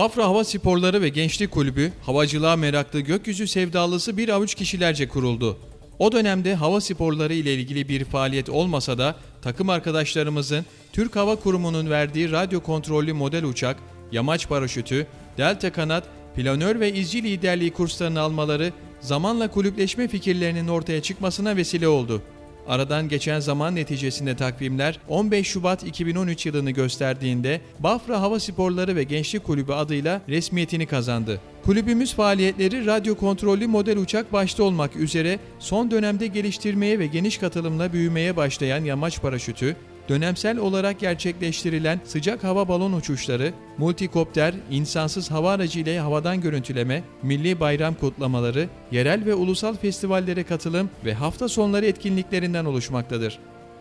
Bafra Hava Sporları ve Gençlik Kulübü, havacılığa meraklı gökyüzü sevdalısı bir avuç kişilerce kuruldu. O dönemde hava sporları ile ilgili bir faaliyet olmasa da takım arkadaşlarımızın Türk Hava Kurumu'nun verdiği radyo kontrollü model uçak, yamaç paraşütü, delta kanat, planör ve izci liderliği kurslarını almaları zamanla kulüpleşme fikirlerinin ortaya çıkmasına vesile oldu. Aradan geçen zaman neticesinde takvimler 15 Şubat 2013 yılını gösterdiğinde Bafra Hava Sporları ve Gençlik Kulübü adıyla resmiyetini kazandı. Kulübümüz faaliyetleri radyo kontrollü model uçak başta olmak üzere son dönemde geliştirmeye ve geniş katılımla büyümeye başlayan yamaç paraşütü, dönemsel olarak gerçekleştirilen sıcak hava balon uçuşları, multikopter, insansız hava aracı ile havadan görüntüleme, milli bayram kutlamaları, yerel ve ulusal festivallere katılım ve hafta sonları etkinliklerinden oluşmaktadır.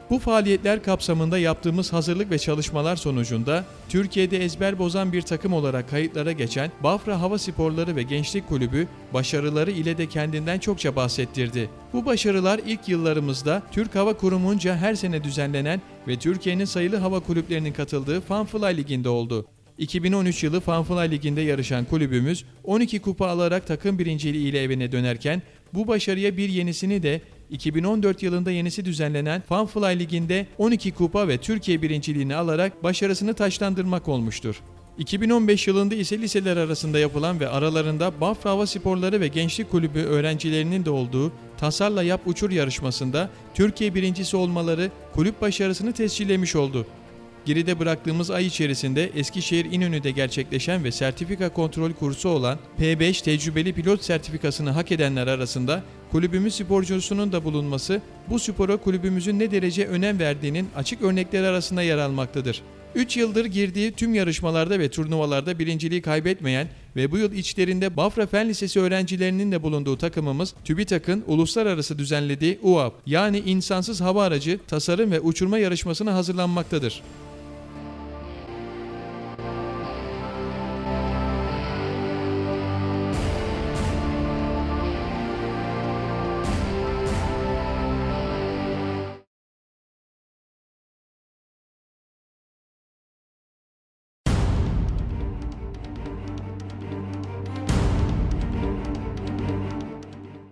Bu faaliyetler kapsamında yaptığımız hazırlık ve çalışmalar sonucunda Türkiye'de ezber bozan bir takım olarak kayıtlara geçen Bafra Hava Sporları ve Gençlik Kulübü başarıları ile de kendinden çokça bahsettirdi. Bu başarılar ilk yıllarımızda Türk Hava Kurumu'nca her sene düzenlenen ve Türkiye'nin sayılı hava kulüplerinin katıldığı Fanfly Ligi'nde oldu. 2013 yılı Fanfly Ligi'nde yarışan kulübümüz 12 kupa alarak takım birinciliği ile evine dönerken bu başarıya bir yenisini de 2014 yılında yenisi düzenlenen Fanfly Ligi'nde 12 kupa ve Türkiye birinciliğini alarak başarısını taşlandırmak olmuştur. 2015 yılında ise liseler arasında yapılan ve aralarında Bafra Hava Sporları ve Gençlik Kulübü öğrencilerinin de olduğu Tasarla Yap Uçur yarışmasında Türkiye birincisi olmaları kulüp başarısını tescillemiş oldu. Geride bıraktığımız ay içerisinde Eskişehir İnönü'de gerçekleşen ve sertifika kontrol kursu olan P5 tecrübeli pilot sertifikasını hak edenler arasında kulübümüz sporcusunun da bulunması bu spora kulübümüzün ne derece önem verdiğinin açık örnekleri arasında yer almaktadır. 3 yıldır girdiği tüm yarışmalarda ve turnuvalarda birinciliği kaybetmeyen ve bu yıl içlerinde Bafra Fen Lisesi öğrencilerinin de bulunduğu takımımız TÜBİTAK'ın uluslararası düzenlediği UAP yani insansız hava aracı tasarım ve uçurma yarışmasına hazırlanmaktadır.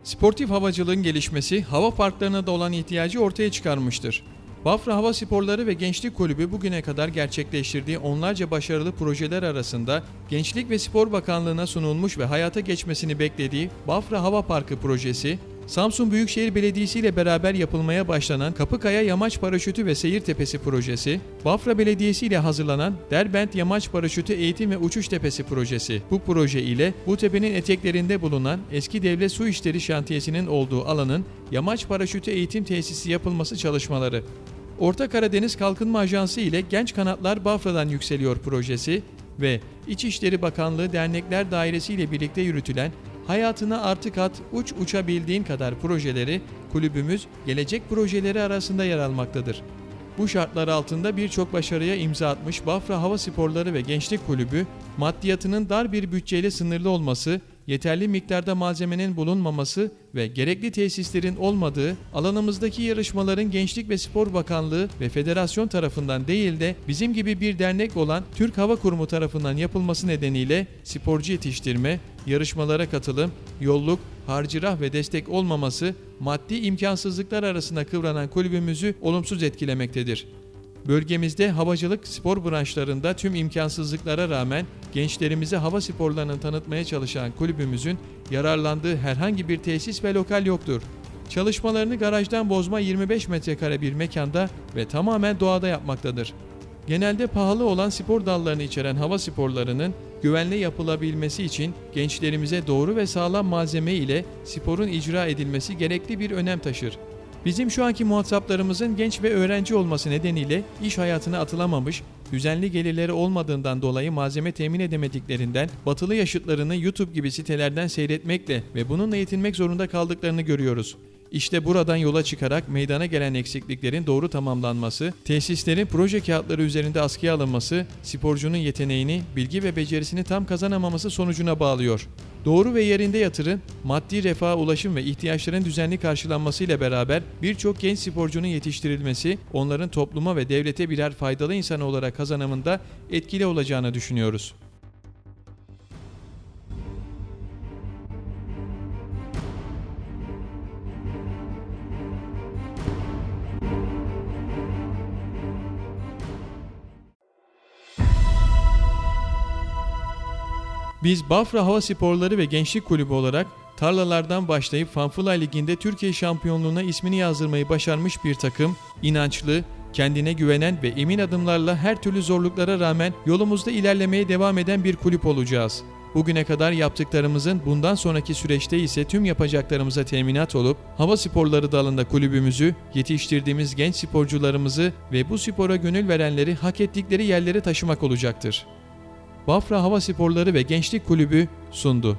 Sportif havacılığın gelişmesi hava parklarına da olan ihtiyacı ortaya çıkarmıştır. Bafra Hava Sporları ve Gençlik Kulübü bugüne kadar gerçekleştirdiği onlarca başarılı projeler arasında Gençlik ve Spor Bakanlığı'na sunulmuş ve hayata geçmesini beklediği Bafra Hava Parkı projesi, Samsun Büyükşehir Belediyesi ile beraber yapılmaya başlanan Kapıkaya Yamaç Paraşütü ve Seyir Tepesi projesi, Bafra Belediyesi ile hazırlanan Derbent Yamaç Paraşütü Eğitim ve Uçuş Tepesi projesi. Bu proje ile bu tepenin eteklerinde bulunan eski devlet su işleri şantiyesinin olduğu alanın Yamaç Paraşütü Eğitim Tesisi yapılması çalışmaları. Orta Karadeniz Kalkınma Ajansı ile Genç Kanatlar Bafra'dan Yükseliyor projesi ve İçişleri Bakanlığı Dernekler Dairesi ile birlikte yürütülen Hayatına artık at, uç uçabildiğin kadar projeleri kulübümüz gelecek projeleri arasında yer almaktadır. Bu şartlar altında birçok başarıya imza atmış Bafra Hava Sporları ve Gençlik Kulübü, maddiyatının dar bir bütçeyle sınırlı olması, yeterli miktarda malzemenin bulunmaması ve gerekli tesislerin olmadığı, alanımızdaki yarışmaların Gençlik ve Spor Bakanlığı ve Federasyon tarafından değil de bizim gibi bir dernek olan Türk Hava Kurumu tarafından yapılması nedeniyle sporcu yetiştirme, yarışmalara katılım, yolluk, harcırah ve destek olmaması maddi imkansızlıklar arasında kıvranan kulübümüzü olumsuz etkilemektedir. Bölgemizde havacılık spor branşlarında tüm imkansızlıklara rağmen gençlerimize hava sporlarını tanıtmaya çalışan kulübümüzün yararlandığı herhangi bir tesis ve lokal yoktur. Çalışmalarını garajdan bozma 25 metrekare bir mekanda ve tamamen doğada yapmaktadır. Genelde pahalı olan spor dallarını içeren hava sporlarının güvenli yapılabilmesi için gençlerimize doğru ve sağlam malzeme ile sporun icra edilmesi gerekli bir önem taşır. Bizim şu anki muhataplarımızın genç ve öğrenci olması nedeniyle iş hayatına atılamamış, düzenli gelirleri olmadığından dolayı malzeme temin edemediklerinden batılı yaşıtlarını YouTube gibi sitelerden seyretmekle ve bununla yetinmek zorunda kaldıklarını görüyoruz. İşte buradan yola çıkarak meydana gelen eksikliklerin doğru tamamlanması, tesislerin proje kağıtları üzerinde askıya alınması, sporcunun yeteneğini, bilgi ve becerisini tam kazanamaması sonucuna bağlıyor. Doğru ve yerinde yatırım, maddi refaha ulaşım ve ihtiyaçların düzenli karşılanması ile beraber birçok genç sporcunun yetiştirilmesi, onların topluma ve devlete birer faydalı insan olarak kazanımında etkili olacağını düşünüyoruz. Biz Bafra Hava Sporları ve Gençlik Kulübü olarak tarlalardan başlayıp Fanfulay Ligi'nde Türkiye şampiyonluğuna ismini yazdırmayı başarmış bir takım, inançlı, kendine güvenen ve emin adımlarla her türlü zorluklara rağmen yolumuzda ilerlemeye devam eden bir kulüp olacağız. Bugüne kadar yaptıklarımızın bundan sonraki süreçte ise tüm yapacaklarımıza teminat olup hava sporları dalında kulübümüzü, yetiştirdiğimiz genç sporcularımızı ve bu spora gönül verenleri hak ettikleri yerlere taşımak olacaktır. Bafra Hava Sporları ve Gençlik Kulübü sundu.